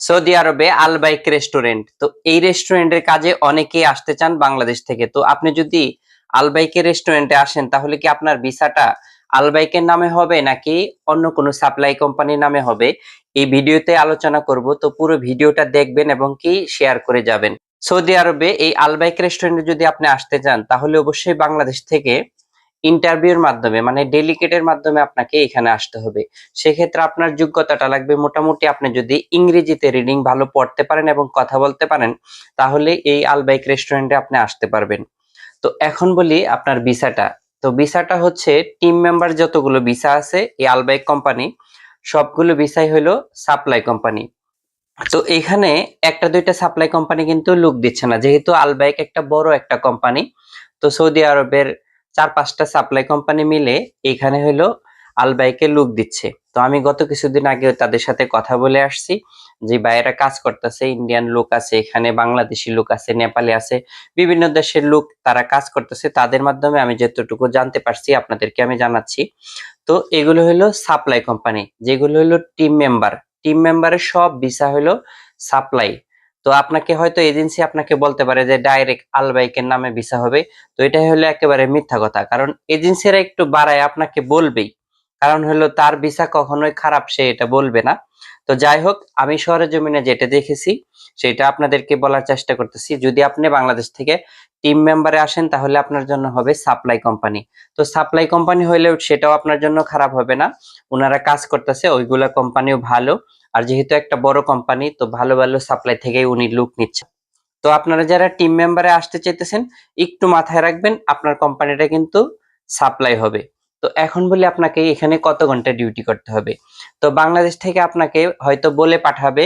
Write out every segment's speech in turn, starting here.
Saudi আরবে Al Baik restaurant. তো এই রেস্টুরেন্টের কাজে অনেকেই আসতে চান বাংলাদেশ থেকে। তো আপনি যদি আলবাইকের রেস্টুরেন্টে আসেন, তাহলে কি আপনার ভিসাটা আলবাইকের নামে হবে নাকি অন্য কোনো সাপ্লাই কোম্পানির নামে হবে? এই ভিডিওতে আলোচনা করব। তো পুরো ভিডিওটা দেখবেন এবং কি শেয়ার করে যাবেন। সৌদি আরবে এই আলবাইক রেস্টুরেন্টে যদি আপনি আসতে চান, তাহলে অবশ্যই বাংলাদেশ থেকে ইন্টারভিউর মাধ্যমে মানে ডেলিকেটের মাধ্যমে আপনাকে এখানে আসতে হবে। সেক্ষেত্রে আপনার যোগ্যতাটা লাগবে মোটামুটি আপনি যদি ইংরেজিতে রিডিং ভালো পড়তে পারেন এবং কথা বলতে পারেন, তাহলে এই আলবাইক রেস্টুরেন্টে আপনি আসতে পারবেন। তো এখন বলি আপনার ভিসাটা। তো ভিসাটা হচ্ছে টিম মেম্বার যতগুলো ভিসা আছে এই আলবাইক কোম্পানি সবগুলো ভিসাই হলো সাপ্লাই কোম্পানি তো এখানে একটা দুইটা সাপ্লাই কোম্পানি কিন্তু লুক দিচ্ছে না, যেহেতু আলবাইক একটা বড় একটা কোম্পানি তো সৌদি আরবের চার পাঁচটা সাপ্লাই কোম্পানি মিলে এখানে হলো আলবাইকে লুক দিচ্ছে। তো আমি গত কিছুদিন আগে তাদের সাথে কথা বলে আসছি যে বাইরে কাজ করতেছে ইন্ডিয়ান লোক আছে এখানে, বাংলাদেশি লোক আছে, নেপালি আছে, বিভিন্ন দেশের লোক তারা কাজ করতেছে। তাদের মাধ্যমে আমি যতটুকু জানতে পারছি আপনাদেরকে আমি জানাচ্ছি। তো এগুলো হলো সাপ্লাই কোম্পানি যেগুলো হলো টিম মেম্বার টিম মেম্বারের সব ভিসা হলো সাপ্লাই তো আপনাকে হয়তো এজেন্সি আপনাকে বলতে পারে যে ডাইরেক্ট আলবাইকের নামে ভিসা হবে। তো এটাই হলো একেবারে মিথ্যা কথা। কারণ এজেন্সিরা একটু বাড়ায় আপনাকে বলবেই। কারণ হলো তার ভিসা কখনোই খারাপ সে এটা বলবে না। তো যাই হোক, আমি শহরের জমিনে যেটা দেখেছি, সেটা আপনাদেরকে বলার চেষ্টা করতেছি। যদি আপনি বাংলাদেশ থেকে টিম মেম্বারে আসেন, তাহলে আপনার জন্য হবে সাপ্লাই কোম্পানি তো সাপ্লাই কোম্পানি হইলেও সেটাও আপনার জন্য খারাপ হবে না। ওনারা কাজ করতেছে, ওইগুলা কোম্পানিও ভালো। আর যেহেতু একটা বড় কোম্পানি তো ভালো ভালো সাপ্লাই থেকেই উনি লুক নিচ্ছে। তো আপনারা যারা টিম মেম্বারে আসতে চাইতেছেন, একটু মাথায় রাখবেন, আপনার কোম্পানিটা কিন্তু সাপ্লাই হবে। তো এখন বলি আপনাকে এখানে কত ঘণ্টা ডিউটি করতে হবে? তো বাংলাদেশ থেকে আপনাকে হয়তো বলে পাঠাবে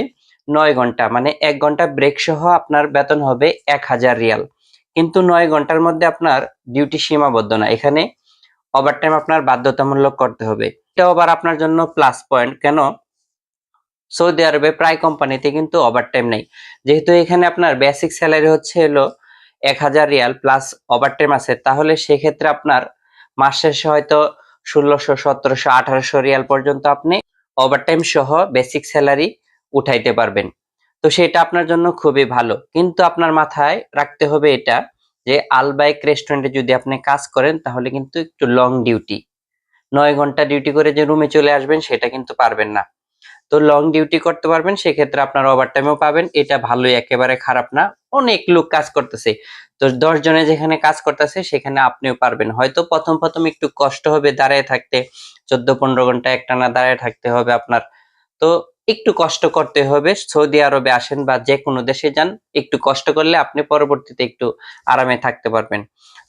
নয় ঘণ্টা মানে এক ঘণ্টা ব্রেক সহ আপনার বেতন হবে এক হাজার রিয়াল। কিন্তু নয় ঘণ্টার মধ্যে আপনার ডিউটি সীমাবদ্ধ না। এখানে ওভারটাইম আপনার বাধ্যতামূলক করতে হবে। এটা আবার আপনার জন্য প্লাস পয়েন্ট কেন? সৌদি আরবে প্রায় কোম্পানিতে কিন্তু ওভারটাইম নেই। যেহেতু এখানে আপনার বেসিক স্যালারি হচ্ছে হলো এক হাজার রিয়াল প্লাস ওভারটাইম আছে, তাহলে সেক্ষেত্রে আপনার মাস শেষে হয়তো ষোলোশো, সতেরোশো, আঠারোশো রিয়াল পর্যন্ত আপনি ওভারটাইম সহ বেসিক স্যালারি উঠাইতে পারবেন। তো সেটা আপনার জন্য খুবই ভালো। কিন্তু আপনার মাথায় রাখতে হবে এটা যে আলবাইক রেস্টুরেন্টে যদি আপনি কাজ করেন, তাহলে কিন্তু একটু লং ডিউটি নয় ঘণ্টা ডিউটি করে যে রুমে চলে আসবেন, সেটা কিন্তু পারবেন না। তো লং ডিউটি করতে পারবেন, সেক্ষেত্রে আপনার ওভারটাইমও পাবেন। এটা ভালোই, একেবারে খারাপ না। অনেক লোক কাজ করতেছে। তো দশ জনে যেখানে কাজ করতেছে, সেখানে আপনিও পারবেন। হয়তো প্রথম প্রথম একটু কষ্ট হবে দাঁড়ায় থাকতে। চোদ্দ, পনেরো ঘণ্টা একটানা দাঁড়ায় থাকতে হবে আপনার। তো একটু কষ্ট করতে হবে। সৌদি আরবে আসেন বা যে কোনো দেশে যান, একটু কষ্ট করলে আপনি পরবর্তীতে একটু আরামে থাকতে পারবেন।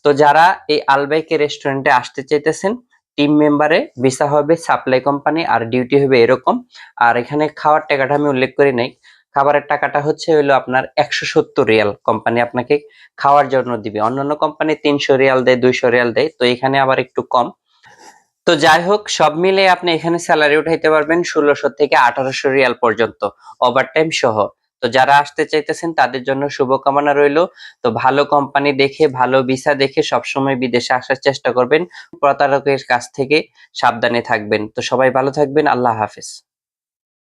তো যারা এই আলবাইকে রেস্টুরেন্টে আসতে চাইতেছেন টিম মেম্বারে ভিসা হবে সাপ্লাই কোম্পানি আর ডিউটি হবে এরকম। আর এখানে খাওয়ার টাকাটা আমি উল্লেখ করি নাই। খাবারের টাকাটা হচ্ছে হলো আপনার একশো সত্তর রিয়াল। কোম্পানি আপনাকে খাওয়ার জন্য দিবে। অন্যান্য কোম্পানি তিনশো রিয়াল দেয়, দুইশো রিয়াল দেয়, তো এখানে আবার একটু কম। তো যাই হোক, সব মিলে আপনি এখানে স্যালারি উঠাইতে পারবেন ষোলোশো থেকে আঠারোশো রিয়াল পর্যন্ত। ওভারটাইম সহ। তো যারা আসতে চাইতেছেন, তাদের জন্য শুভকামনা রইল। তো ভালো কোম্পানি দেখে, ভালো ভিসা দেখে সবসময় বিদেশে আসার চেষ্টা করবেন। প্রতারকের কাছ থেকে সাবধানে থাকবেন। তো সবাই ভালো থাকবেন। আল্লাহ হাফেজ।